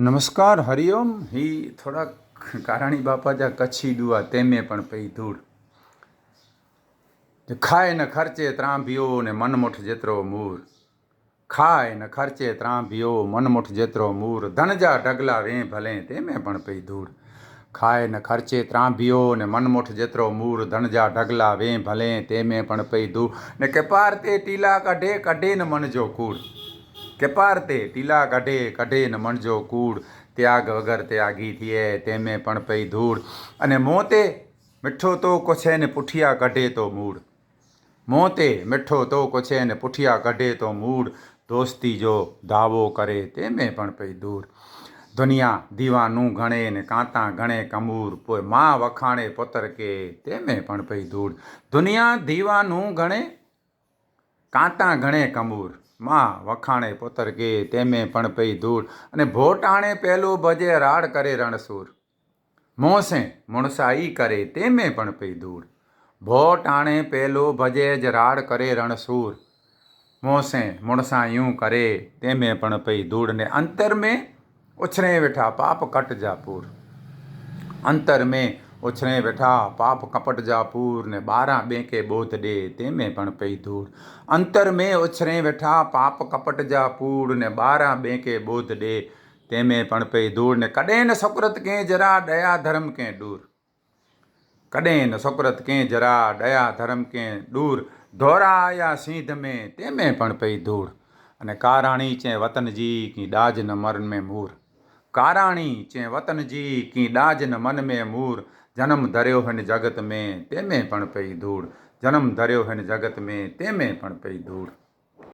નમસ્કાર હરિઓમ હી થોડાક કારાણી બાપા જા કચ્છી દુઆ તેમે પણ પઈ ધૂળ. ખાય ને ખર્ચે ત્રાંભિયો ને મનમુઠ જેતરો મૂર. ખાય ને ખર્ચે ત્રાંભિયો, મનમુઠ જેતરો મૂર. ધનજા ઢગલા વે ભલે તેમે પણ પઈ ધૂળ. ખાય ને ખર્ચે ત્રાંભિયો ને મનમુઠ જેતરો મૂર. ધનજા ઢગલા વે ભલે તેમે પણ પઈ ધૂળ. ને કે પાર તે ટીલા કઢે કઢે ને મનજો કૂડ કે પાર તે ટીલા કઢે કઢે ન મણજો કૂડ ત્યાગ વગર ત્યાગી થઈએ, તેમે પણ પઈ ધૂળ. અને મોતે મીઠો તો કોછે ને પુઠિયા કઢે તો મૂળ. મોતે મીઠો તો કોછે ને પુઠિયા કઢે તો મૂળ. દોસ્તી જો દાવો કરે, તેમે પણ પઈ દૂર દુનિયા દીવાનું ગણે ને કાંતા ગણે કમૂર. પોયમાં વખાણે પોતર કે, તેમે પણ પઈ દૂર દુનિયા દીવાનું ગણે, કાંતા ગણે કમૂર. માં વખાણે પોતર કે તેમે પણ પઈ ધૂળ અને ભોટાણે પહેલું ભજે રાડ કરે રણસૂર. મોસે મુણસાઈ કરે તેમે પણ પઈ ધૂળ. ભોટાણે પહેલું ભજે જ રાડ કરે રણસૂર. મોસે મુણસાયું કરે તેમે પણ પઈ ધૂળ ને અંતર મેં ઉછરે બેઠા પાપ કટ જાપૂર. અંતર મેં ઉછરે બેઠા, પાપ કપટ જા પૂર ને બારા બેંકે બોધ ડે તેમે પણ પૈ ધૂળ. અંતર મેં ઉછરે બેઠા, પાપ કપટ જા પૂર ને બારા બેંકે બોધ ડે તેમે પણ પૈ ધૂળ ને કડે ને સુકૃત કે જરા દયા ધર્મ કે દૂર. કડે ને સુકૃત કે જરા દયા ધર્મ કે દૂર. ધોરા આયા સિંધ મેં, તેમે પણ પૈ ધૂળ. અને કારાણી ચે વતનજી કી ડાજ ન મરણ में મૂર. કારાણી ચે વતનજી કી ડાજન મન મે મૂર. જન્મ ધર્યો હન જગત મેં, તેમે પણ પઈ ધૂળ. જન્મ ધર્યો હન જગત મેં, તેમે પણ પઈ ધૂળ.